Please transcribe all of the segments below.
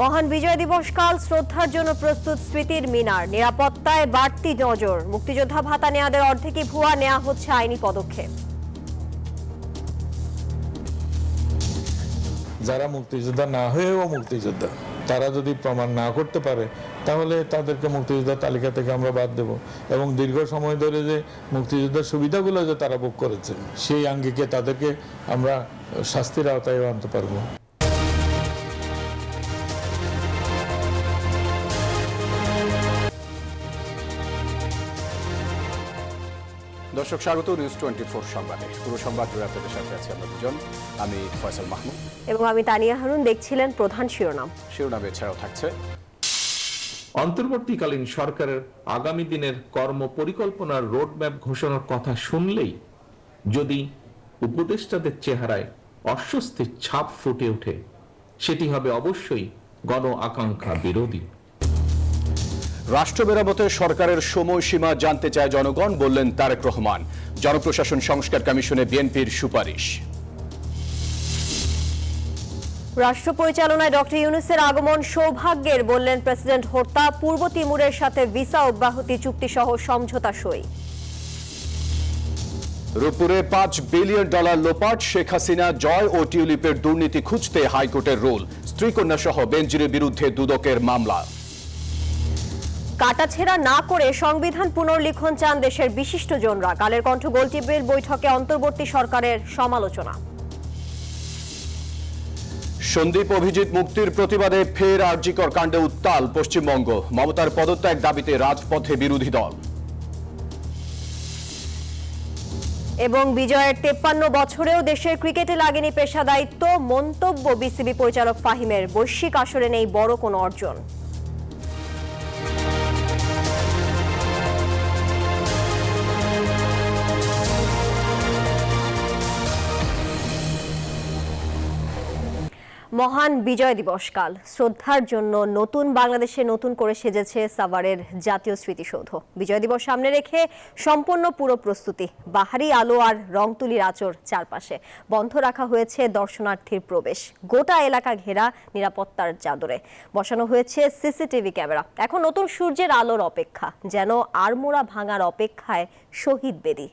মহান বিজয় দিবস কাল শ্রদ্ধার জন্য প্রস্তুত স্মৃতির মিনার। নিরাপত্তায় বাড়তি নজর। মুক্তিযোদ্ধা ভাতা নেওয়াদের অর্ধেকই ভুয়া নেওয়া হচ্ছে আইনি পদক্ষেপ। যারা মুক্তিযোদ্ধা না হয়েও মুক্তিযোদ্ধা, তারা যদি প্রমাণ না করতে পারে, তাহলে তাদেরকে মুক্তিযোদ্ধার তালিকা থেকে আমরা বাদ দেব। এবং দীর্ঘ সময় ধরে যে মুক্তিযোদ্ধার সুবিধাগুলো যে তারা ভোগ করেছে সেই আঙ্গিকে তাদেরকে আমরা শাস্তির আওতায় আনতে পারব। দর্শক স্বাগত নিউজ টোয়েন্টি ফোর সংবাদে। পুরো সংবাদ জুড়ে আপনাদের সাথে আছি আমরা দুজন। আমি ফয়সাল মাহমুদ। এবং আমি তানিয়া হারুন। দেখছিলেন প্রধান শিরোনাম। শিরোনামে এছাড়াও থাকছে। অন্তর্বর্তীকালীন সরকারের আগামী দিনের কর্ম পরিকল্পনার রোডম্যাপ ঘোষণার কথা শুনলেই যদি উপদেষ্টাদের চেহারায় অস্বস্তির ছাপ ফুটে ওঠে সেটি হবে অবশ্যই গণ আকাঙ্ক্ষা বিরোধী। রাষ্ট্র মেরামতে সরকারের সময়সীমা জানতে চায় জনগণ বললেন তারেক রহমান। জনপ্রশাসন সংস্কার কমিশনে বিএনপির সুপারিশ। রাষ্ট্র পরিচালনায় ডক্টর ইউনুসের আগমন সৌভাগ্যের বললেন প্রেসিডেন্ট হর্তা পূর্ব তিমুরের সাথে ভিসা অব্যাহতি চুক্তি সহ সমঝোতা সই। রূপপুরে পাঁচ বিলিয়ন ডলার লোপাট শেখ হাসিনা জয় ও টিউলিপের দুর্নীতি খুঁজতে হাইকোর্টের রোল। স্ত্রীকন্যা সহ বেঞ্জিরের বিরুদ্ধে দুদকের মামলা। কাটাছেড়া না করে সংবিধান পুনর্লিখন চান দেশের বিশিষ্ট জনরা কালের কণ্ঠ গোলটেবিল বৈঠকে অন্তর্বর্তী সরকারের সমালোচনা। সন্দীপ অভিজিৎ মুক্তির প্রতিবাদে ফের আর্জিকর কাণ্ডে উত্তাল পশ্চিমবঙ্গ। মমতার পদত্যাগ দাবিতে রাজপথে বিরোধী দল। এবং বিজয়ের তেপ্পান্ন বছরেও দেশের ক্রিকেটে লাগেনি পেশা দায়িত্ব মন্তব্য বিসিবি পরিচালক ফাহিমের। বৈশ্বিক আসরে নেই বড় কোনো অর্জন। মহান বিজয় দিবস কাল শ্রদ্ধার জন্য নতুন বাংলাদেশে নতুন করে সেজেছে সাভারের জাতীয় স্মৃতিসৌধ। বিজয় দিবস সামনে রেখে সম্পূর্ণ পুরো প্রস্তুতি, বাহারি আলো আর রং তুলির আচর চারপাশে। বন্ধ রাখা হয়েছে দর্শনার্থীর প্রবেশ, গোটা এলাকা ঘেরা নিরাপত্তার চাদরে। বসানো হয়েছে সিসিটিভি ক্যামেরা। এখন নতুন সূর্যের আলোর অপেক্ষা, যেন আড়মোড়া ভাঙার অপেক্ষায় শহীদ বেদী।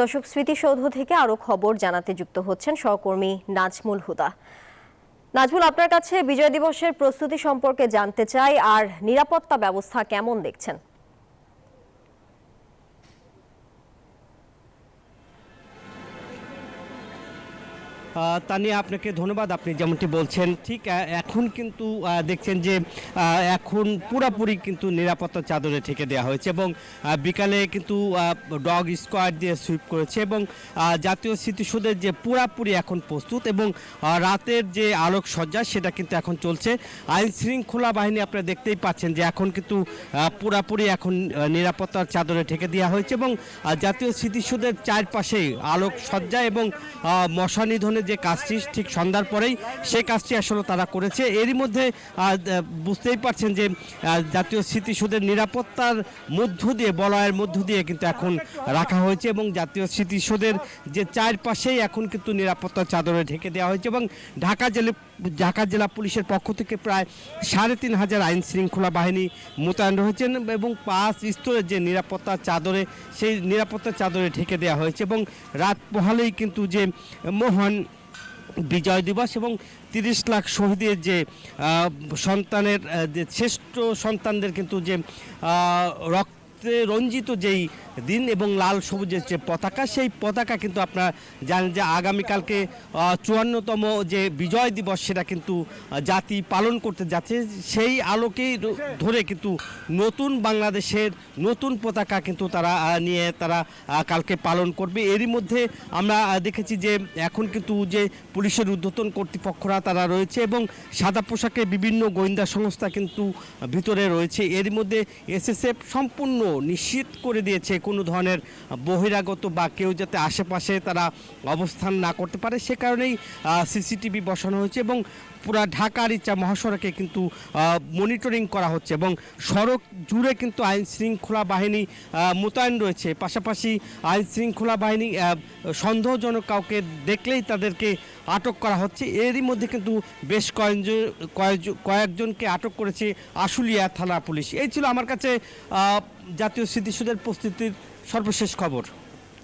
দর্শক, স্মৃতিসৌধ থেকে আরও খবর জানাতে যুক্ত হচ্ছেন সহকর্মী নাজমুল হুদা। নাজমুল, আপনার কাছে বিজয় দিবসের প্রস্তুতি সম্পর্কে জানতে চাই, আর নিরাপত্তা ব্যবস্থা কেমন দেখছেন? আহ, তানিয়া আপনাকে ধন্যবাদ। আপনি যেমনটি বলছেন ঠিক এখন কিন্তু দেখছেন যে এখন পুরাপুরি কিন্তু নিরাপত্তা চাদরে ঠেকে দেওয়া হয়েছে এবং বিকালে কিন্তু ডগ স্কোয়াড দিয়ে সুইপ করেছে এবং জাতীয় স্মৃতিসৌধের যে পুরাপুরি এখন প্রস্তুত এবং রাতের যে আলোকসজ্জা সেটা কিন্তু এখন চলছে। আইন শৃঙ্খলা বাহিনী আপনারা দেখতেই পাচ্ছেন যে এখন কিন্তু পুরাপুরি এখন নিরাপত্তার চাদরে ঠেকে দেওয়া হয়েছে এবং জাতীয় স্মৃতিসৌধের চারপাশেই আলোকসজ্জা এবং মশা নিধনের যে কাজটি ঠিক সন্ধ্যার পরেই সেই কাজটি আসলে তারা করেছে। এরই মধ্যে বুঝতেই পারছেন যে জাতীয় স্মৃতিসৌধের নিরাপত্তার মধ্য দিয়ে, বলয়ের মধ্য দিয়ে কিন্তু এখন রাখা হয়েছে এবং জাতীয় স্মৃতিসৌধের যে চারপাশেই এখন কিন্তু নিরাপত্তার চাদরে ঢেকে দেওয়া হয়েছে এবং ঢাকা জেলা ঢাকা জেলা পুলিশের পক্ষ থেকে প্রায় সাড়ে তিন হাজার আইন শৃঙ্খলা বাহিনী মোতায়েন রয়েছেন এবং পাঁচ স্তরের যে নিরাপত্তা চাদরে, সেই নিরাপত্তার চাদরে ঢেকে দেওয়া হয়েছে এবং রাত পোহালেই কিন্তু যে মহান বিজয় দিবস এবং তিরিশ লাখ শহীদের যে সন্তানের যে শ্রেষ্ঠ সন্তানদের কিন্তু যে রক্তে রঞ্জিত যেই দিন এবং লাল সবুজের যে পতাকা, সেই পতাকা কিন্তু আপনারা জানেন যে আগামীকালকে চুয়ান্নতম যে বিজয় দিবস, সেটা কিন্তু জাতি পালন করতে যাচ্ছে। সেই আলোকেই ধরে কিন্তু নতুন বাংলাদেশের নতুন পতাকা কিন্তু তারা নিয়ে তারা কালকে পালন করবে। এরই মধ্যে আমরা দেখেছি যে এখন কিন্তু যে পুলিশের ঊর্ধ্বতন কর্তৃপক্ষরা তারা রয়েছে এবং সাদা পোশাকে বিভিন্ন গোয়েন্দা সংস্থা কিন্তু ভিতরে রয়েছে। এর মধ্যে এসএসএফ সম্পূর্ণ নিশ্চিত করে দিয়েছে কোনো ধরনের বহিরাগত বা কেউ যাতে আশেপাশে তারা অবস্থান না করতে পারে, সে কারণেই সিসিটিভি বসানো হয়েছে এবং পুরা ঢাকার ইচ্ছা মহাসড়কে কিন্তু মনিটরিং করা হচ্ছে এবং সড়ক জুড়ে কিন্তু আইন শৃঙ্খলা বাহিনী মোতায়েন রয়েছে। পাশাপাশি আইন শৃঙ্খলা বাহিনী সন্দেহজনক কাউকে দেখলেই তাদেরকে আটক করা হচ্ছে। এরই মধ্যে কিন্তু বেশ কয়েকজন কয়েকজন- কয়েকজনকে আটক করেছে আশুলিয়া থানা পুলিশ। এই ছিল আমার কাছে জাতীয় স্মৃতিসৌধের প্রস্তুতির সর্বশেষ খবর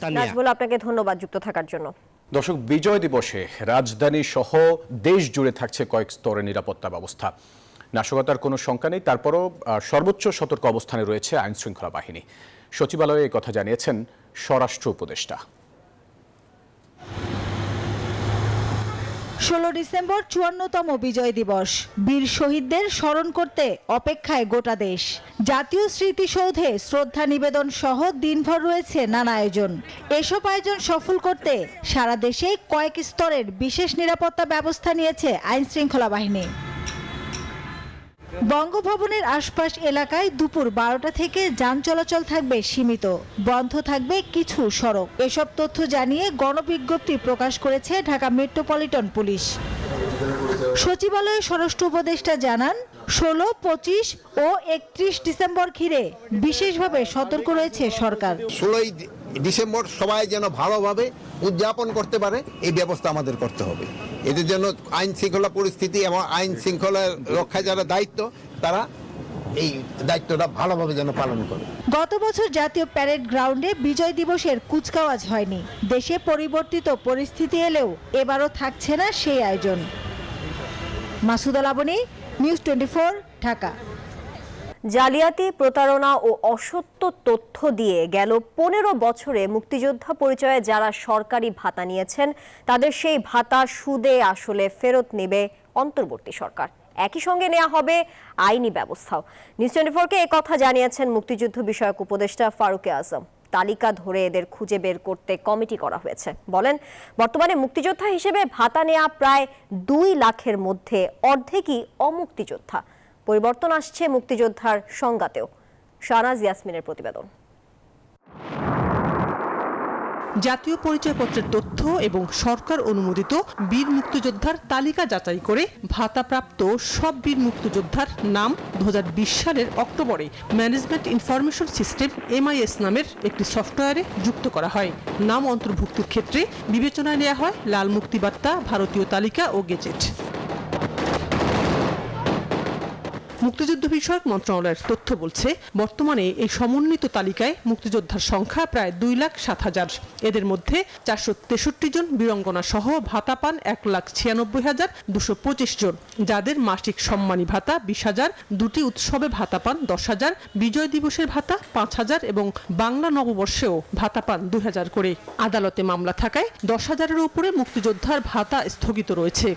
তানিয়া। আপনাকে ধন্যবাদ যুক্ত থাকার জন্য। দর্শক বিজয় দিবসে রাজধানী সহ দেশ জুড়ে থাকছে কয়েক স্তরে নিরাপত্তা ব্যবস্থা। নাশকতার কোনো শঙ্কা নেই তারপরও আহ, সর্বোচ্চ সতর্ক অবস্থানে রয়েছে আইনশৃঙ্খলা বাহিনী। সচিবালয়ে এই কথা জানিয়েছেন স্বরাষ্ট্র উপদেষ্টা। ষোলো ডিসেম্বর চুয়ান্নতম বিজয় দিবস। বীর শহীদদের স্মরণ করতে অপেক্ষায় গোটা দেশ। জাতীয় স্মৃতিসৌধে শ্রদ্ধা নিবেদন সহ দিনভর রয়েছে নানা আয়োজন। এসব আয়োজন সফল করতে সারা দেশে কয়েক স্তরের বিশেষ নিরাপত্তা ব্যবস্থা নিয়েছে আইনশৃঙ্খলা বাহিনী। বঙ্গভবনের আশপাশ এলাকায় দুপুর বারোটা থেকে যান চলাচল থাকবে সীমিত। বন্ধ থাকবে কিছু সড়ক। এসব তথ্য জানিয়ে গণবিজ্ঞপ্তি প্রকাশ করেছে ঢাকা মেট্রোপলিটন পুলিশ। সচিবালয়ে স্বরাষ্ট্র উপদেষ্টা জানান, ষোলো, পঁচিশ ও একত্রিশ ডিসেম্বর ঘিরে বিশেষভাবে সতর্ক রয়েছে সরকার। ষোলোই ডিসেম্বর সবাই যেন ভালোভাবে উদযাপন করতে পারে, এই ব্যবস্থা আমাদের করতে হবে। এদের জন্য আইন শৃঙ্খলা পরিস্থিতি এবং আইন শৃঙ্খলা রক্ষায় যারা দায়িত্ব, তারা এই দায়িত্বটা ভালোভাবে যেন পালন করে। গত বছর জাতীয় প্যারেড গ্রাউন্ডে বিজয় দিবসের কুচকাওয়াজ হয়নি। দেশে পরিবর্তিত পরিস্থিতি এলেও এবারও থাকছে না সেই আয়োজন। Masud Alaboni news twenty Dhaka. জালিয়াতি, প্রতারণা ও অসত্য তথ্য দিয়ে গেল পনেরো বছরে মুক্তিযোদ্ধা পরিচয়ে যারা সরকারি ভাতা নিয়েছেন, তাদের সেই ভাতা সুদে আসলে ফেরত নেবে অন্তর্বর্তী সরকার। একই সঙ্গে নেওয়া হবে আইনি ব্যবস্থাও। নিউজ টোয়েন্টি কথা জানিয়েছেন মুক্তিযুদ্ধ বিষয়ক উপদেষ্টা ফারুকে আজম। তালিকা ধরে এদের খুঁজে বের করতে কমিটি করা হয়েছে। বলেন, বর্তমানে মুক্তিযোদ্ধা হিসেবে ভাতা নেওয়া প্রায় দুই লাখের মধ্যে অর্ধেকই অমুক্তিযোদ্ধা। পরিবর্তন আসছে মুক্তিযোদ্ধার সংজ্ঞাতেও। শাহনাজ ইয়াসমিনের প্রতিবেদন। জাতীয় পরিচয়পত্রের তথ্য এবং সরকার অনুমোদিত বীর মুক্তিযোদ্ধার তালিকা যাচাই করে ভাতাপ্রাপ্ত সব বীর মুক্তিযোদ্ধার নাম দু হাজার বিশ সালের অক্টোবরে ম্যানেজমেন্ট ইনফরমেশন সিস্টেম এমআইএস নামের একটি সফটওয়্যারে যুক্ত করা হয়। নাম অন্তর্ভুক্তির ক্ষেত্রে বিবেচনায় নেওয়া হয় লাল মুক্তিবার্তা, ভারতীয় তালিকা ও গেজেট। মুক্তিযুদ্ধ বিষয়ক মন্ত্রণালয়ের তথ্য বলছে, বর্তমানে এই সমন্বিত তালিকায় মুক্তিযোদ্ধার সংখ্যা প্রায় দুই লাখ সাত হাজার। এদের মধ্যে চারশো তেষট্টি জন বীরঙ্গনা সহ ভাতা পান এক লাখ ছিয়ানব্বই হাজার দুশো পঁচিশ জন। যাদের মাসিক সম্মানী ভাতা বিশ হাজার, দুটি উৎসবে ভাতা পান দশ হাজার, বিজয় দিবসের ভাতা পাঁচ হাজার এবং বাংলা নববর্ষেও ভাতা পান দুই হাজার করে। আদালতে মামলা থাকায় দশ হাজারের উপরে মুক্তিযোদ্ধার ভাতা স্থগিত রয়েছে।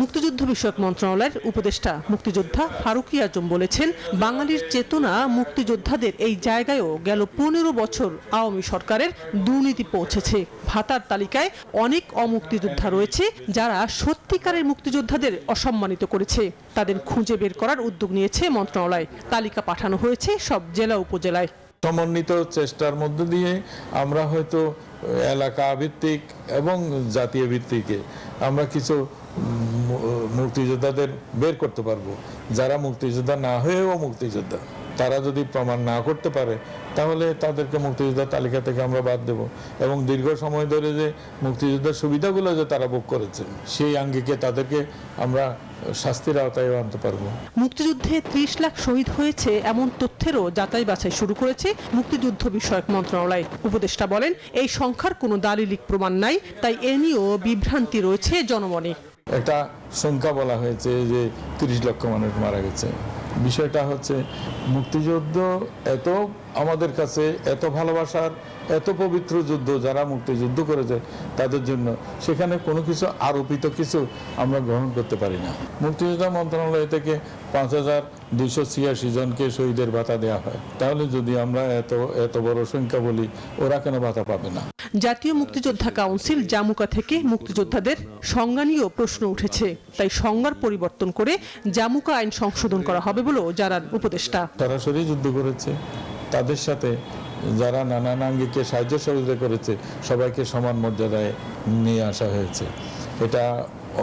মুক্তিযুদ্ধ বিষয়ক মন্ত্রণালয়ের উপদেষ্টা মুক্তিযোদ্ধা ফারুকি আজম বলেছেন, বাঙালির চেতনা মুক্তিযোদ্ধাদের এই জায়গায়ও গেল পনেরো বছর আওয়ামী সরকারের দুর্নীতি পৌঁছেছে। ভাতার তালিকায় অনেক অমুক্তিযোদ্ধা রয়েছে যারা সত্যিকারের মুক্তিযোদ্ধাদের অসম্মানিত করেছে। তাদের খুঁজে বের করার উদ্যোগ নিয়েছে মন্ত্রণালয়। তালিকা পাঠানো হয়েছে সব জেলা উপজেলায়। সমন্বিত চেষ্টার মধ্য দিয়ে আমরা হয়তো এলাকা ভিত্তিক এবং জাতীয় ভিত্তিকে আমরা কিছু মুক্তিযোদ্ধাদের বের করতে পারব। যারা মুক্তিযোদ্ধা না হয়েও মুক্তিযোদ্ধা, তারা যদি প্রমাণ না করতে পারে, তাহলে তাদেরকে মুক্তিযোদ্ধার তালিকা থেকে আমরা বাদ দেব। এবং দীর্ঘ সময় ধরে যে মুক্তিযোদ্ধার সুবিধাগুলো যে তারা ভোগ করেছে সেই আঙ্গিকে তাদেরকে আমরা শাস্তির আওতায় আনতে পারব। মুক্তিযুদ্ধে ত্রিশ লাখ শহীদ হয়েছে এমন তথ্যেরও যাচাই বাছাই শুরু করেছে মুক্তিযুদ্ধ বিষয়ক মন্ত্রণালয়। উপদেষ্টা বলেন, এই সংখ্যার কোনো দালিলিক প্রমাণ নাই, তাই এ নিয়েও বিভ্রান্তি রয়েছে জনমনে। একটা সংখ্যা বলা হয়েছে যে তিরিশ লক্ষ মানুষ মারা গেছে। বিষয়টা হচ্ছে মুক্তিযুদ্ধ এত আমাদের কাছে এত ভালোবাসার এত পবিত্র যুদ্ধ যারা মুক্তিযুদ্ধ করেছে তাদের জন্য সেখানে কোনো কিছু আরোপিত কিছু আমরা গ্রহণ করতে পারি না। মুক্তিযোদ্ধা মন্ত্রণালয় থেকে পাঁচ হাজার দুইশো ছিয়াশি জনকে শহীদের ভাতা দেওয়া হয়। তাহলে যদি আমরা এত এত বড় সংখ্যা বলি ওরা কেন ভাতা পাবে না? জাতীয় মুক্তিযোদ্ধা কাউন্সিল জামুকা থেকে মুক্তিযোদ্ধাদের সংজ্ঞা নিয়েও প্রশ্ন উঠেছে। তাই সংজ্ঞার পরিবর্তন করে জামুকা আইন সংশোধন করা হবে বলেও জানান উপদেষ্টা। সরাসরি যুদ্ধ করেছে। তাদের সাথে যারা নানান আঙ্গিকে সাহায্য সহযোগিতা করেছে সবাইকে সমান মর্যাদায় নিয়ে আসা হয়েছে। এটা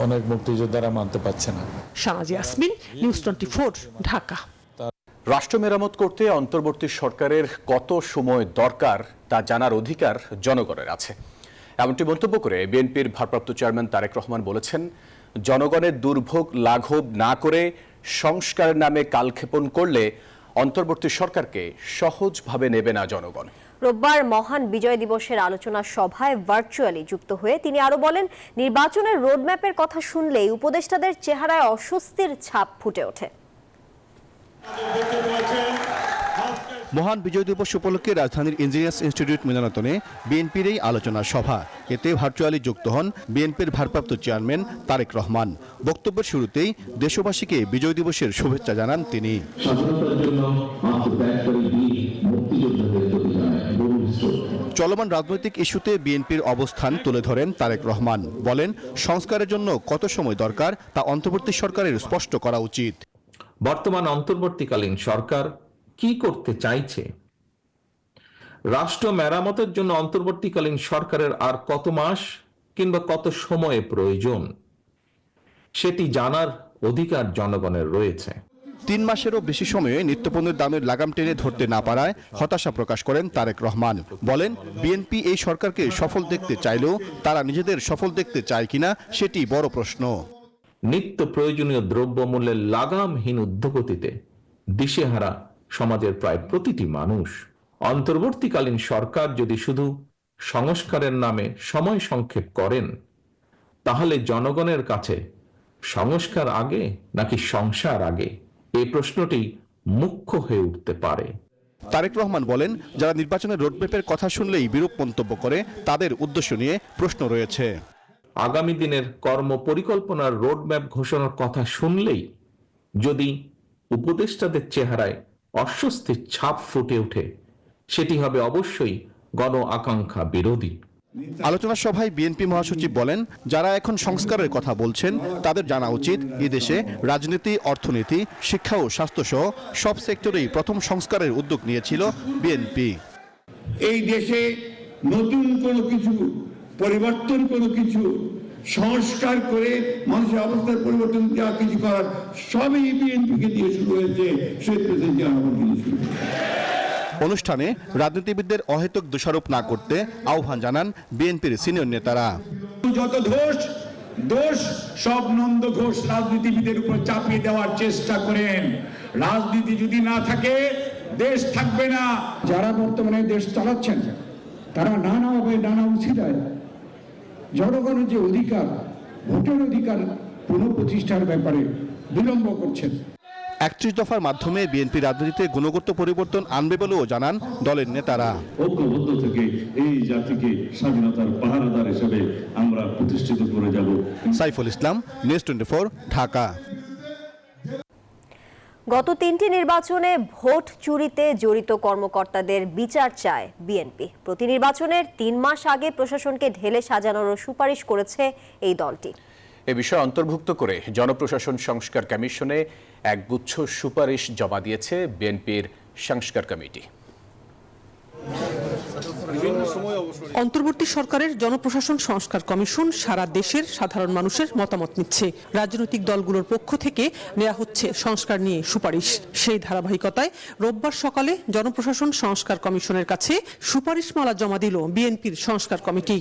অনেক মুক্তিযোদ্ধারা মানতে পারছে না। News twenty Dhaka. রাষ্ট্র মেরামত করতে অন্তর্বর্তী সরকারের কত সময় দরকার তা জানার অধিকার জনগণের আছে। এমনটি মন্তব্য করে বিএনপির ভারপ্রাপ্ত চেয়ারম্যান তারেক রহমান বলেছেন জনগণের দুর্ভোগ লাঘব না করে সংস্কারের নামে কালক্ষেপণ করলে অন্তর্বর্তী সরকারকে সহজভাবে নেবে না জনগণ। রোববার মহান বিজয় দিবসের আলোচনা সভায় ভার্চুয়ালি যুক্ত হয়ে তিনি আরও বলেন, নির্বাচনের রোডম্যাপের কথা শুনলেই উপদেষ্টাদের চেহারায় অস্বস্তির ছাপ ফুটে ওঠে। মহান বিজয় দিবস উপলক্ষে রাজধানীর ইঞ্জিনিয়ার্স ইনস্টিটিউট মিলনায়তনে বিএনপির এই আলোচনা সভা এতে ভার্চুয়ালি যুক্ত হন বিএনপির ভারপ্রাপ্ত চেয়ারম্যান তারেক রহমান। বক্তব্যের শুরুতেই দেশবাসীকে বিজয় দিবসের শুভেচ্ছা জানান তিনি। চলমান রাজনৈতিক ইস্যুতে বিএনপির অবস্থান তুলে ধরেন তারেক রহমান। বলেন সংস্কারের জন্য কত সময় দরকার তা অন্তর্বর্তী সরকারের স্পষ্ট করা উচিত। বর্তমান অন্তর্বর্তীকালীন সরকার কি করতে চাইছে? রাষ্ট্র মেরামতের জন্য অন্তর্বর্তীকালীন সরকারের আর কত মাস কিংবা কত সময়ে প্রয়োজন? সেটি জানার অধিকার জনগণের রয়েছে। তিন মাসেরও বেশি সময়ে নিত্যপণ্যের দামের লাগাম টেনে ধরতে না পারায় হতাশা প্রকাশ করেন তারেক রহমান। বলেন, বিএনপি এই সরকারকে সফল দেখতে চাইলেও তারা নিজেদের সফল দেখতে চায় কিনা সেটি বড় প্রশ্ন। নিত্য প্রয়োজনীয় দ্রব্যমূল্যের লাগামহীন উদ্যোগতিতে দিশেহারা সমাজের প্রায় প্রতিটি মানুষ। অন্তর্বর্তীকালীন সরকার যদি শুধু সংস্কারের নামে সময় সংক্ষেপ করেন, তাহলে জনগণের কাছে সংস্কার আগে নাকি সংসার আগে? এই প্রশ্নটি মুখ্য হয়ে উঠতে পারে। তারেক রহমান বলেন, যারা নির্বাচনের রোডম্যাপের কথা শুনলেই বিরূপ মন্তব্য করে, তাদের উদ্দেশ্য নিয়ে প্রশ্ন রয়েছে। আগামী দিনের কর্ম পরিকল্পনার রোডম্যাপ ঘোষণার কথা শুনলেই যদি উপদেষ্টাদের চেহারায় অস্বস্তির ছাপ ফুটে ওঠে সেটি হবে অবশ্যই গণ আকাঙ্ক্ষা বিরোধী। আলোচনা সভায় বিএনপি মহাসচিব বলেন যারা এখন সংস্কারের কথা বলছেন তাদের জানা উচিত এদেশে রাজনীতি অর্থনীতি শিক্ষা ও স্বাস্থ্যসহ সব সেক্টরেই প্রথম সংস্কারের উদ্যোগ নিয়েছিল বিএনপি। এই দেশে নতুন কোনো কিছু পরিবর্তন কোনো কিছু সংস্কার করে মানুষের অবস্থার পরিবর্তন যা কিছু করার সবই বিএনপিকে দিয়ে শুরু হয়েছে। শহীদ প্রেসিডেন্ট জিয়া রহমান দিয়ে শুরু অনুষ্ঠানে রাজনীতিবিদদের অহেতুক দোষারোপ না করতে আহ্বান জানান বিএনপির সিনিয়র নেতারা। যত দোষ দোষ সব নন্দ ঘোষ রাজনীতিবিদের উপর চাপিয়ে দেওয়ার চেষ্টা করেন। রাজনীতি যদি না থাকে দেশ থাকবে না। যারা বর্তমানে দেশ চালাচ্ছেন তারা নানাভাবে নানা উচিতায় জনগণের যে অধিকার ভোটের অধিকার পুনঃপ্রতিষ্ঠার ব্যাপারে বিলম্ব করছেন। একত্রিশ দফার মাধ্যমে বিএনপি রাজনীতিতে গুণগত পরিবর্তন আনবে বলেও জানান দলের নেতারা। ঐক্যবদ্ধ থেকে এই জাতিকে স্বাধীনতার পাহারাদার হিসেবে আমরা প্রতিষ্ঠিত করে যাব। Saiful Islam news twenty Dhaka. গত তিনটি নির্বাচনে ভোট চুরিতে জড়িত কর্মকর্তাদের বিচার চায় বিএনপি। প্রতি নির্বাচনের তিন মাস আগে প্রশাসনকে ঢেলে সাজানোরও সুপারিশ করেছে এই দলটি। এ বিষয়ে অন্তর্ভুক্ত করে জনপ্রশাসন সংস্কার কমিশনে এক গুচ্ছ সুপারিশ জমা দিয়েছে বিএনপির সংস্কার কমিটি। অন্তর্বর্তী সরকারের জনপ্রশাসন সংস্কার কমিশন সারা দেশের সাধারণ মানুষের মতামত নিচ্ছে। রাজনৈতিক দলগুলোর পক্ষ থেকে নেওয়া হচ্ছে সংস্কার নিয়ে সুপারিশ। সেই ধারাবাহিকতায় রোববার সকালে জনপ্রশাসন সংস্কার কমিশনের কাছে সুপারিশমালা জমা দিল বিএনপির সংস্কার কমিটি।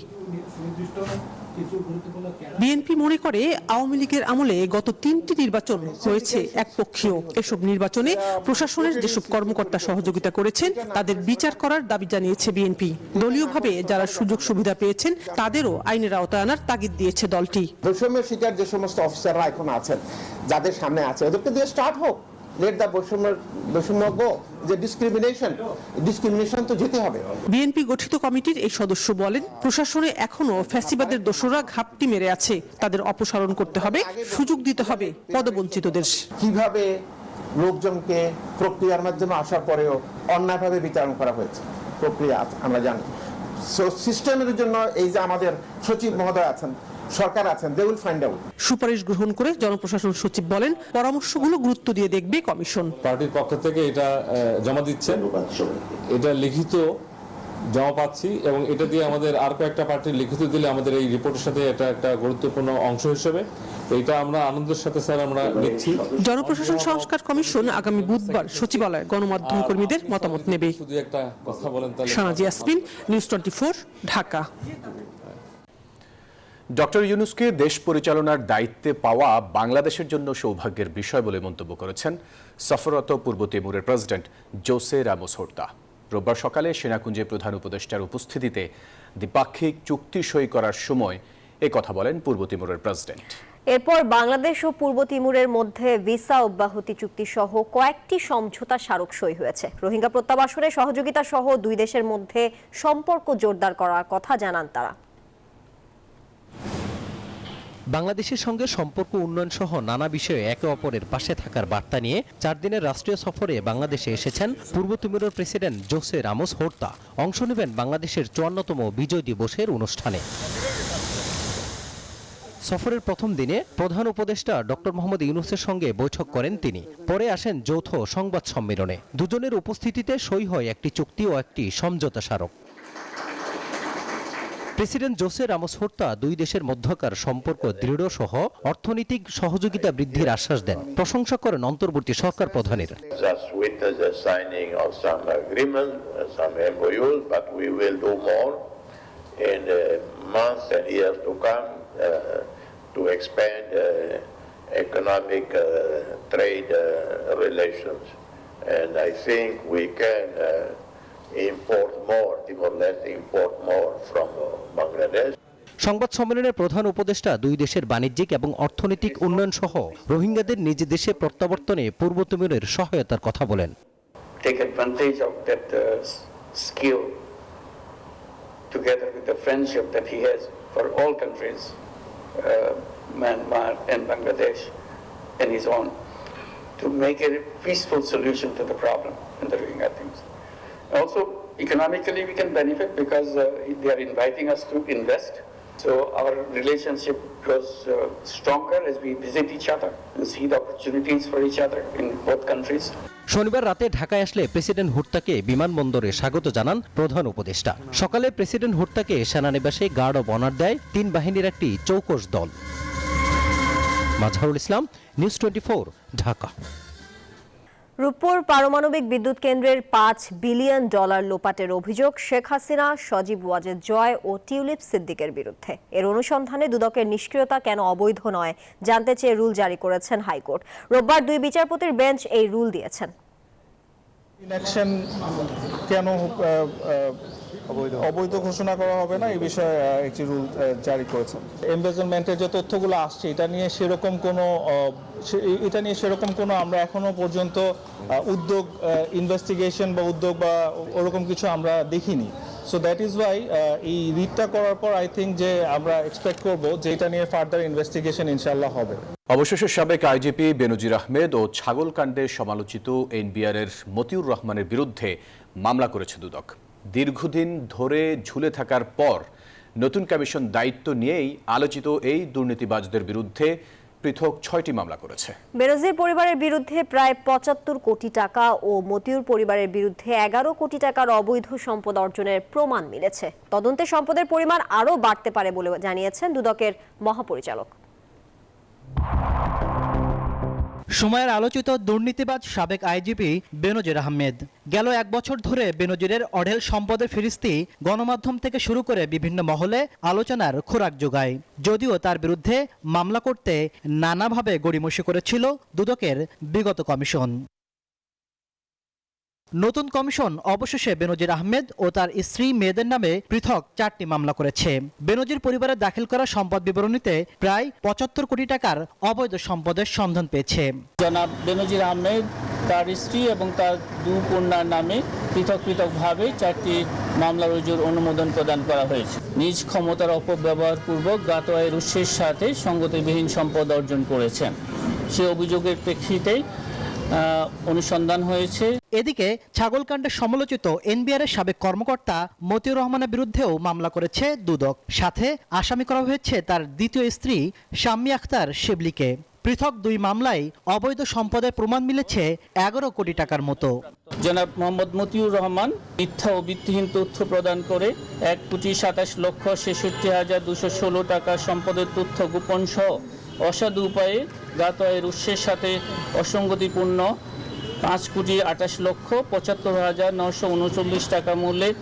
বিএনপি মনে করে আওয়ামী লীগের আমলে গত তিনটি নির্বাচন হয়েছে একপক্ষীয়। এসব নির্বাচনে প্রশাসনের যেসব কর্মকর্তা সহযোগিতা করেছেন, তাদের বিচার করার দাবি জানিয়েছে বিএনপি। দলীয়ভাবে যারা সুযোগ সুবিধা পেয়েছেন, তাদেরও আইনের আওতায় আনার তাগিদ দিয়েছে দলটি। বৈষম্যের শিকার যে সমস্ত অফিসাররা এখন আছেন, যাদের সামনে আছে ওদেরকে দিয়ে স্টার্ট হোক। লেট দ্য বৈষম্য বৈষম্য গো যে ডিসক্রিমিনেশন ডিসক্রিমিনেশন তো যেতে হবে। বিএনপি গঠিত কমিটির এই সদস্য বলেন প্রশাসনে এখনও ফ্যাসিবাদের দোষরা ঘাপটি মেরে আছে। তাদের অপসারণ করতে হবে সুযোগ দিতে হবে পদবঞ্চিতদের। কীভাবে লোকজনকে প্রক্রিয়ার মাধ্যমে আসার পরেও অন্যায়ভাবে বিতরণ করা হয়েছে? প্রক্রিয়া আমরা জানি। সো সিস্টেমের জন্য এই যে আমাদের সচিব মহোদয় আছেন সরকার আছেন দে উইল ফাইন্ড আউট সুপারিশ গ্রহণ করে জনপ্রশাসন সচিব বলেন পরামর্শগুলো গুরুত্ব দিয়ে দেখবে কমিশন। পার্টির পক্ষ থেকে এটা জমা দিচ্ছেন এটা লিখিত জমা পাচ্ছি এবং এটা দিয়ে আমাদের আর কয়েকটা পার্টির লিখিত দিলে আমাদের এই রিপোর্টের সাথে এটা একটা গুরুত্বপূর্ণ অংশ হিসেবে। এটা আমরা আনন্দের সাথে স্যার আমরা লিখছি জনপ্রশাসন সংস্কার কমিশন আগামী বুধবার সচিবালয়ে গণমাধ্যম কর্মীদের মতামত নেবে। শুধু একটা কথা বলেন তাহলে। Sanaji Yasmin news twenty Dhaka. Doctor ইউনুসকে দেশ পরিচালনার দায়িত্বে পাওয়া বাংলাদেশের জন্য সৌভাগ্যের বিষয় বলে মন্তব্য করেছেন সফররত পূর্ব তিমুরের প্রেসিডেন্ট জোসে রামোস হোর্তা। রোববার সকালে সেনাকুঞ্জে প্রধান উপদেষ্টার উপস্থিতিতে দ্বিপাক্ষিক চুক্তি সই করার সময় এ কথা বলেন পূর্ব তিমুরের প্রেসিডেন্ট। এরপর বাংলাদেশ ও পূর্ব তিমুরের মধ্যে ভিসা অব্যাহতি চুক্তি সহ কয়েকটি সমঝোতা স্মারক সই হয়েছে। রোহিঙ্গা প্রত্যাবাসনে সহযোগিতা সহ দুই দেশের মধ্যে সম্পর্ক জোরদার করার কথা জানান তারা। বাংলাদেশের সঙ্গে সম্পর্ক উন্নয়ন সহ নানা বিষয়ে একে অপরের পাশে থাকার বার্তা নিয়ে চার দিনের রাষ্ট্রীয় সফরে বাংলাদেশে এসেছেন পূর্ব তিমুরের প্রেসিডেন্ট জোসে রামোস হোর্তা। অংশ নেবেন বাংলাদেশের চুয়ান্নতম বিজয় দিবসের অনুষ্ঠানে। সফরের প্রথম দিনে প্রধান উপদেষ্টা ডক্টর মোহাম্মদ ইউনুসের সঙ্গে বৈঠক করেন তিনি। পরে আসেন যৌথ সংবাদ সম্মেলনে। দুজনের উপস্থিতিতে সই হয় একটি চুক্তি ও একটি সমঝোতা স্মারক। প্রেসিডেন্ট জোসে রামোস হোর্তা দুই দেশের মধ্যকার সম্পর্ক দৃঢ় সহ অর্থনৈতিক সহযোগিতা বৃদ্ধির আশ্বাস দেন। প্রশংসা করেন অন্তর্বর্তী সরকার প্রধানের। Economic uh, trade uh, relations. And i think we can uh import more, Timor-Leste import more from uh, Bangladesh. সংবাদ সম্মেলনে প্রধান উপদেষ্টা দুই দেশের বাণিজ্যিক এবং অর্থনৈতিক উন্নয়ন সহ রোহিঙ্গাদের নিজ দেশে প্রত্যাবর্তনে পূর্ব তিমুরের সহায়তার কথা বলেন take advantage of that uh, skill together with the friendship that he has for all countries, uh, Myanmar and Bangladesh and his own, to make a peaceful solution to the problem in the Rohingya things. Also, economically we can benefit because uh, they are inviting us to invest. So our relationship grows uh, stronger as we visit each other and see the opportunities for each other in both countries. শনিবার রাতে ঢাকায় আসলে president হুট্টাকে বিমানবন্দরে স্বাগত জানান প্রধান উপদেষ্টা সকালে প্রেসিডেন্ট হুট্টাকে সেনানিবাসে গার্ড অব অনার দেয় তিন বাহিনীর একটি চৌকস দল মাজহারুল ইসলাম নিউজ টোয়েন্টি ঢাকা রূপপুর পারমাণবিক বিদ্যুৎ কেন্দ্রের পাঁচ বিলিয়ন ডলার লোপাটের অভিযোগ শেখ হাসিনা, সজীব ওয়াজেদ জয় ও টিউলিপ সিদ্দিকের বিরুদ্ধে। এর অনুসন্ধানে দুদকের নিষ্ক্রিয়তা কেন অবৈধ নয় জানতে চেয়ে রুল জারি করেছেন হাইকোর্ট। রোববার দুই বিচারপতির বেঞ্চ এই রুল দিয়েছেন। কেন অবৈধ। ঘোষণা করা হবে না এই বিষয়ে একটি রুল জারি করেছেন এমবেজলমেন্টের যে তথ্যগুলো আসছে এটা নিয়ে সেরকম কোনো এটা নিয়ে সেরকম কোনো আমরা এখনও পর্যন্ত উদ্যোগ ইনভেস্টিগেশন বা উদ্যোগ বা ওরকম কিছু আমরা দেখিনি। সো দ্যাট ইজ ওয়াই এই রিটটা করার পর আই থিঙ্ক যে আমরা এক্সপেক্ট করব যে এটা নিয়ে ফার্দার ইনভেস্টিগেশন ইনশাল্লাহ হবে। অবশেষে সাবেক আইজিপি বেনজির আহমেদ ও ছাগলকাণ্ডে সমালোচিত এনবিআর এর মতিউর রহমানের বিরুদ্ধে মামলা করেছে দুদক। দীর্ঘদিন ধরে ঝুলে থাকার পর নতুন কমিশন দায়িত্ব নিয়েই আলোচিত এই দুর্নীতিবাজদের বিরুদ্ধে পৃথক ছয়টি মামলা করেছে। বেনজির পরিবারের বিরুদ্ধে প্রায় পঁচাত্তর কোটি টাকা ও মতিউর পরিবারের বিরুদ্ধে এগারো কোটি টাকার অবৈধ সম্পদ অর্জনের প্রমাণ মিলেছে। তদন্তে সম্পদের পরিমাণ আরও বাড়তে পারে বলে জানিয়েছেন দুদকের মহাপরিচালক। সময়ের আলোচিত দুর্নীতিবাদ সাবেক আইজিপি বেনজির আহমেদ। গেল এক বছর ধরে বেনজিরের অঢেল সম্পদের ফিরিস্তি গণমাধ্যম থেকে শুরু করে বিভিন্ন মহলে আলোচনার খোরাক যোগায়। যদিও তার বিরুদ্ধে মামলা করতে নানাভাবে গড়িমসি করেছিল দুদকের বিগত কমিশন। নতুন কমিশন অবশেষে বেনজির আহমেদ ও তার স্ত্রী মেয়েদের নামে পৃথক চারটি মামলা করেছে। বেনজির পরিবারের দাখিল করা সম্পদ বিবরণীতে প্রায় পঁচাত্তর কোটি টাকার অবৈধ সম্পদের সন্ধান পেয়েছে। জনাব বেনজির আহমেদ, তার স্ত্রী এবং তার দু কন্যার নামে পৃথক পৃথকভাবে চারটি মামলা রুজুর অনুমোদন প্রদান করা হয়েছে। নিজ ক্ষমতার অপব্যবহার পূর্বক জ্ঞাত আয়ের উৎসের সাথে সঙ্গতিবিহীন সম্পদ অর্জন করেছেন। সে অভিযোগের প্রেক্ষিতে অনুসন্ধান হয়েছে। এদিকে ছাগলকাণ্ডে সমালোচিত এনবিআর এর সাবেক কর্মকর্তা মতিউর রহমানের বিরুদ্ধেও মামলা করেছে দুদক। সাথে আসামি করা হয়েছে তার দ্বিতীয় স্ত্রী শাম্মী আখতার শিবলিকে। পৃথক দুই মামলায় অবৈধ সম্পদের প্রমাণ মিলেছে এগারো কোটি টাকার মতো। জনাব মোহাম্মদ মতিউর রহমান মিথ্যা ও ভিত্তিহীন তথ্য প্রদান করে এক কোটি সাতাশ লক্ষ ছেষট্টি হাজার দুশো ষোলো টাকা সম্পদের তথ্য গোপন সহ অসাধু উপায়ে জ্ঞাত আয়ের উৎসের সাথে অসঙ্গতিপূর্ণ পাঁচ কোটি আঠাশ লক্ষ পঁচাত্তর হাজার নশো উনচল্লিশ টাকা মূল্যের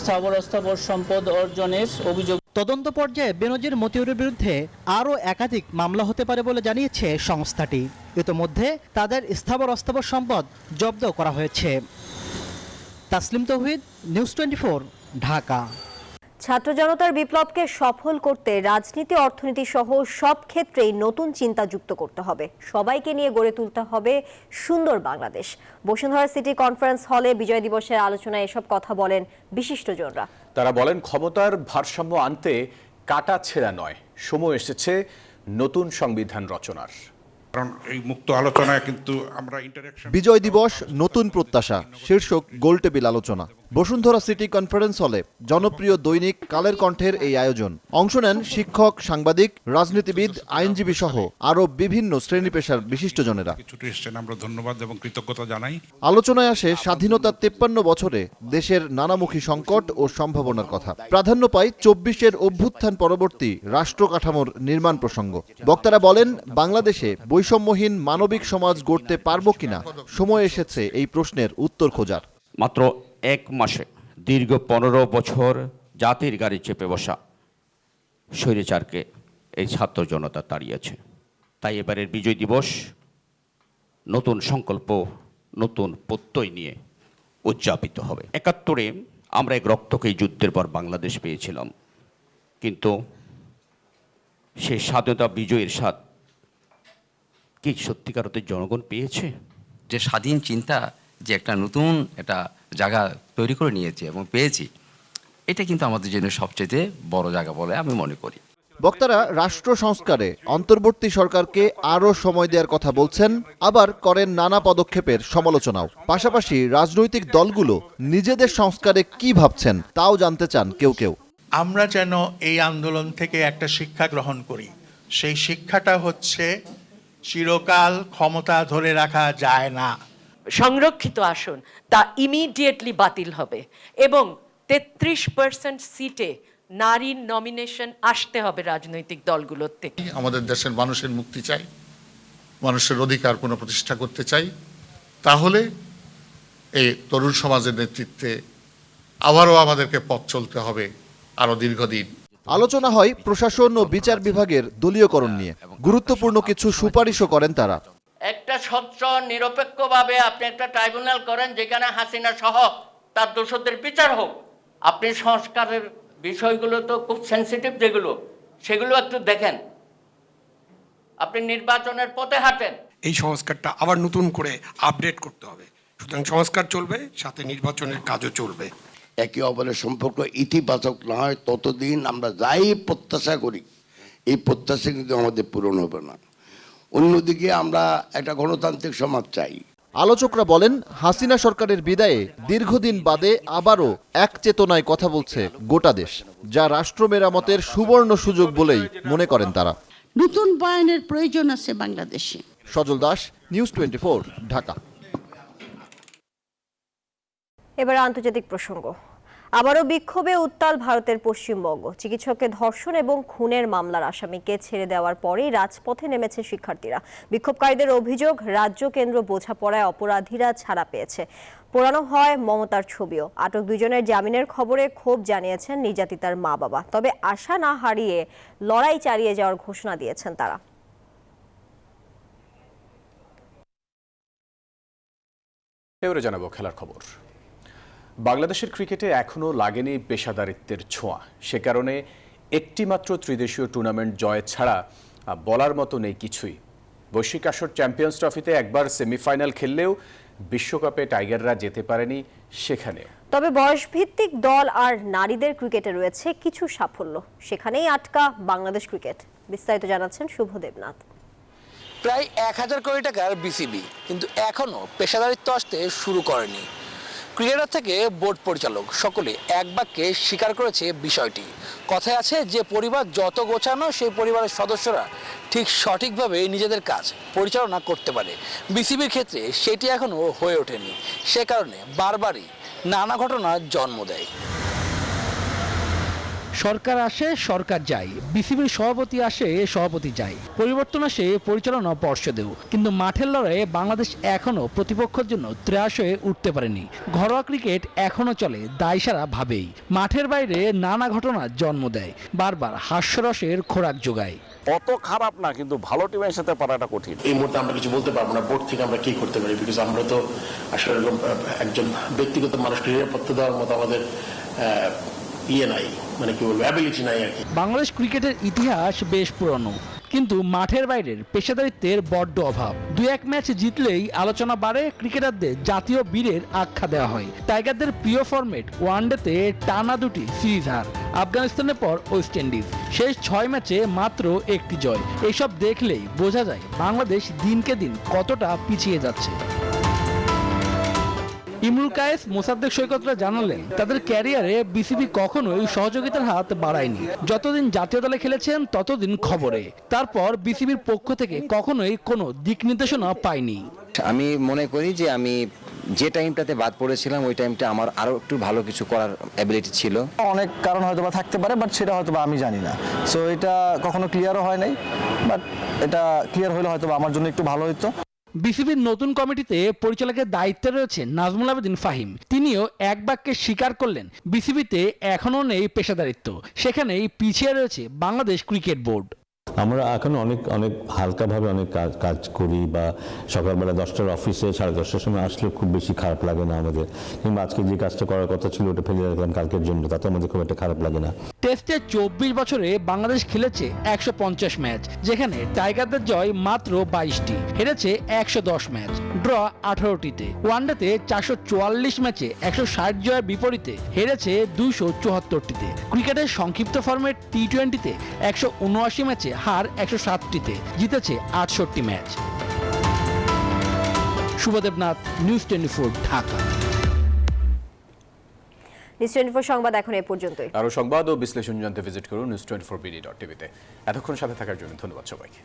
স্থাবর অস্থাবর সম্পদ অর্জনের অভিযোগ। তদন্ত পর্যায়ে বেনজির মতিউরের বিরুদ্ধে আরও একাধিক মামলা হতে পারে বলে জানিয়েছে সংস্থাটি। ইতোমধ্যে তাদের স্থাবর অস্থাবর সম্পদ জব্দ করা হয়েছে। Taslim Tauhid, news twenty Dhaka. ছাত্র জনতার বিপ্লবকে সফল করতে রাজনীতি, অর্থনীতি সহ সব ক্ষেত্রেই নতুন চিন্তা যুক্ত করতে হবে। সবাইকে নিয়ে গড়ে তুলতে হবে সুন্দর বাংলাদেশ। বসুন্ধরা সিটি কনফারেন্স হলে বিজয় দিবসের আলোচনায় এসব কথা বলেন বিশিষ্টজনরা। তারা বলেন, ক্ষমতার ভারসাম্য আনতে কাটা ছেঁড়া নয়। সময় এসেছে নতুন সংবিধান রচনার। কারণ এই মুক্ত আলোচনায় কিন্তু আমরা ইন্টারাকশন বিজয় দিবস নতুন প্রত্যাশা শীর্ষক গোলটেবিল আলোচনা। বসুন্ধরা সিটি কনফারেন্স হলে জনপ্রিয় দৈনিক কালের কণ্ঠের এই আয়োজন। অংশ নেন শিক্ষক সাংবাদিক রাজনীতিবিদ আইনজীবী সহ আরও বিভিন্ন শ্রেণি পেশার বিশিষ্টজনেরা। আমরা ধন্যবাদ এবং কৃতজ্ঞতা জানাই। আলোচনায় আসে স্বাধীনতার তেপ্পান্ন বছরে দেশের নানামুখী সংকট ও সম্ভাবনার কথা। প্রাধান্য পায় চব্বিশের অভ্যুত্থান পরবর্তী রাষ্ট্র কাঠামোর নির্মাণ প্রসঙ্গ। বক্তারা বলেন বাংলাদেশে বৈষম্যহীন মানবিক সমাজ গড়তে পারব কিনা? সময় এসেছে এই প্রশ্নের উত্তর খোঁজার। মাত্র এক মাসে দীর্ঘ পনেরো বছর জাতির গাড়ি চেপে বসা স্বৈরাচারকে এই ছাত্র জনতা তাড়িয়েছে। তাই এবারের বিজয় দিবস নতুন সংকল্প, নতুন প্রত্যয় নিয়ে উদযাপিত হবে। একাত্তরে আমরা এক রক্তকে যুদ্ধের পর বাংলাদেশ পেয়েছিলাম। কিন্তু সেই স্বাধীনতা বিজয়ের স্বাদ কি সত্যিকার অর্থে জনগণ পেয়েছে? যে স্বাধীন চিন্তা যে একটা নতুন একটা জায়গা তৈরি করে নিয়েছি এবং পেয়েছি এটা কিন্তু আমাদের জন্য সবচেয়ে বড় জায়গা বলে আমি মনে করি। বক্তারা রাষ্ট্র সংস্কারে অন্তর্বর্তী সরকারকে আরও সময় দেওয়ার কথা বলছেন আবার করেন নানা পদক্ষেপের সমালোচনাও। পাশাপাশি রাজনৈতিক দলগুলো নিজেদের সংস্কারে কি ভাবছেন তাও জানতে চান কেউ কেউ। আমরা যেন এই আন্দোলন থেকে একটা শিক্ষা গ্রহণ করি। সেই শিক্ষাটা হচ্ছে চিরকাল ক্ষমতা ধরে রাখা যায় না। সংরক্ষিত আসন তা ইমিডিয়েটলি বাতিল হবে এবং তেত্রিশ পার্সেন্ট সিটে নারীর নমিনেশন আসতে হবে রাজনৈতিক দলগুলোর থেকে। আমাদের দেশের মানুষের মুক্তি চাই মানুষের অধিকার পুনঃপ্রতিষ্ঠা করতে চাই তাহলে এই তরুণ সমাজের নেতৃত্বে আবারও আমাদেরকে পথ চলতে হবে আরও দীর্ঘদিন। আলোচনা হয় প্রশাসন ও বিচার বিভাগের দলীয়করণ নিয়ে। গুরুত্বপূর্ণ কিছু সুপারিশও করেন তারা। একটা স্বচ্ছ নিরপেক্ষভাবে আপনি একটা ট্রাইব্যুনাল করেন যেখানে হাসিনা সহ তার দোষদের বিচার হোক। আপনি সংস্কারের বিষয়গুলো তো খুব সেন্সিটিভ যেগুলো সেগুলো একটু দেখেন। আপনি নির্বাচনের পথে হাঁটেন। এই সংস্কারটা আবার নতুন করে আপডেট করতে হবে। সুতরাং সংস্কার চলবে সাথে নির্বাচনের কাজও চলবে। একে অপরের সম্পর্ক ইতিবাচক না হয় ততদিন আমরা যাই প্রত্যাশা করি এই প্রত্যাশা কিন্তু আমাদের পূরণ হবে না। অন্যদিকে আমরা একটা গণতান্ত্রিক সমাজ চাই। আলোচকরা বলেন হাসিনা সরকারের বিদায়ে দীর্ঘদিন বাদে আবারও এক চেতনায় কথা বলছে গোটা দেশ যা রাষ্ট্র মেরামতের সুবর্ণ সুযোগ বলেই মনে করেন তারা। নতুন বয়ানের প্রয়োজন আছে বাংলাদেশে। Sajal Das news twenty Dhaka. এবার আন্তর্জাতিক প্রসঙ্গ। আবারও বিক্ষোভে উত্তাল ভারতের পশ্চিমবঙ্গ। চিকিৎসককে ধর্ষণ এবং খুনের মামলার আসামিকে ছেড়ে দেওয়ার পরেই রাজপথে নেমেছে শিক্ষার্থীরা। বিক্ষোভকারীদের অভিযোগ, রাজ্য কেন্দ্র বোঝাপড়ায় অপরাধীরা ছাড়া পেয়েছে। পোড়ানো হয় মমতার ছবিও। আটক দুজনের জামিনের খবরে ক্ষোভ জানিয়েছেন নির্যাতিতার মা বাবা তবে আশা না হারিয়ে লড়াই চালিয়ে যাওয়ার ঘোষণা দিয়েছেন তারা। এবারে জানাব খেলার খবর। বাংলাদেশের ক্রিকেটে এখনও লাগেনি পেশাদারিত্বের ছোঁয়া। সে কারণে একটিমাত্র ত্রিদেশীয় টুর্নামেন্ট জয় ছাড়া বলার মতো নেই কিছুই। বৈশ্বিক আসর চ্যাম্পিয়ন্স ট্রফিতে একবার সেমিফাইনাল খেললেও বিশ্বকাপে টাইগাররা যেতে পারেনি সেখানে। তবে বয়সভিত্তিক দল আর নারীদের ক্রিকেটে রয়েছে কিছু সাফল্য। সেখানেই আটকা বাংলাদেশ ক্রিকেট। বিস্তারিত জানাচ্ছেন শুভ দেবনাথ প্রায় এক হাজার কোটি টাকার বিসিবি কিন্তু এখনও পেশাদারিত্ব আসতে শুরু করেনি। ক্রিকেটার থেকে বোর্ড পরিচালক, সকলে এক বাক্যে স্বীকার করেছে বিষয়টি। কথায় আছে যে পরিবার যত গোছানো, সেই পরিবারের সদস্যরা ঠিক সঠিকভাবে নিজেদের কাজ পরিচালনা করতে পারে। বিসিবির ক্ষেত্রে সেটি এখনও হয়ে ওঠেনি। সে কারণে বারবারই নানা ঘটনার জন্ম দেয়। সরকার আসে সরকার যায়। বিসিবির সভাপতি আসে সভাপতি যায়। পরিবর্তন আসে পরিচালনা পর্ষদেও। কিন্তু মাঠের লড়াইয়ে বাংলাদেশ এখনও প্রতিপক্ষের জন্য ত্রাস হয়ে উঠতে পারেনি। ঘরোয়া ক্রিকেট এখনও চলে দায়সারা ভাবেই। মাঠের বাইরে নানা ঘটনার জন্ম দেয় বারবার হাস্যরসের খোরাক যোগায়। অত খারাপ না কিন্তু ভালো টিমের সাথে পারাটা কঠিন। এই মুহূর্তে আমরা কিছু বলতে পারব না বোর্ড থেকে আমরা কি করতে পারি? বিকজ আমরা তো আসলে একজন ব্যক্তিগত মানুষকে নিরাপত্তা দেওয়ার মতো আমাদের ইয়ে নাই মানে কি বলব অ্যাবিলিটি নাই আর কি। বাংলাদেশ ক্রিকেটের ইতিহাস বেশ পুরনো, কিন্তু মাঠের বাইরের পেশাদারিত্বের বড্ড অভাব। দু এক ম্যাচ জিতলেই আলোচনা বাড়ে ক্রিকেটারদের জাতীয় বীরের আখ্যা দেওয়া হয়। টাইগারদের প্রিয় ফরম্যাট ওয়ানডেতে টানা দুটি সিরিজ হার, আফগানিস্তানের পর ওয়েস্ট ইন্ডিজ। শেষ ছয় ম্যাচে মাত্র একটি জয়। এসব দেখলেই বোঝা যায় বাংলাদেশ দিনকে দিন কতটা পিছিয়ে যাচ্ছে। ইমরুল কায়েস মোসাদ্দেক সৈকতরা জানালেন তাদের ক্যারিয়ারে বিসিবি কখনোই সহযোগিতার হাত বাড়ায়নি। যতদিন জাতীয় দলে খেলেছেন ততদিন খবরে। তারপর বিসিবির পক্ষ থেকে কখনোই কোনো দিক নির্দেশনা পায়নি। আমি মনে করি যে আমি যে টাইমটাতে বাদ পড়েছিলাম ওই টাইমটা আমার আরও একটু ভালো কিছু করার অ্যাবিলিটি ছিল। অনেক কারণ হয়তো বা থাকতে পারে বাট সেটা হয়তো বা আমি জানি না। সো এটা কখনো ক্লিয়ারও হয় নাই বাট এটা ক্লিয়ার হলে হয়তো বা আমার জন্য একটু ভালো হতো বিসিবির নতুন কমিটিতে পরিচালকের দায়িত্বে রয়েছেন নাজমুল আবেদিন ফাহিম। তিনিও এক বাক্যে স্বীকার করলেন, বিসিবিতে এখনও নেই পেশাদারিত্ব। সেখানেই পিছিয়ে রয়েছে বাংলাদেশ ক্রিকেট বোর্ড। আমরা এখন অনেক অনেক হালকাভাবে অনেক কাজ কাজ করি বা সকালবেলা দশটার অফিসে সাড়ে দশটার সময় আসলে খুব বেশি খারাপ লাগে না আমাদের। কিংবা আজকে যে কাজটা করার কথা ছিল ওটা ফেলে রাখলাম কালকের জন্য, তাতে আমাদের খুব একটা খারাপ লাগে না। টেস্টে চব্বিশ বছরে বাংলাদেশ খেলেছে একশো পঞ্চাশ ম্যাচ, যেখানে টাইগারদের জয় মাত্র বাইশটি, হেরেছে একশো দশ ম্যাচ, ড্র আঠারোটিতে। ওয়ানডেতে চারশো চুয়াল্লিশ ম্যাচে একশো ষাট জয়ের বিপরীতে হেরেছে দুইশো চুয়াত্তরটিতে। ক্রিকেটের সংক্ষিপ্ত ফর্মেট টি টোয়েন্টিতে একশো উনআশি ম্যাচে হার একশো সাতটিতে জিতেছে আটষট্টি match. Shubhadeb Nath news twenty four Dhaka. News twenty four সংবাদ এখন এ পর্যন্তই। আরও সংবাদ ও বিশ্লেষণ জানতে ভিজিট করুন news twenty four BD dot টিভিতে। এতক্ষণ সাথে থাকার জন্য ধন্যবাদ সবাইকে।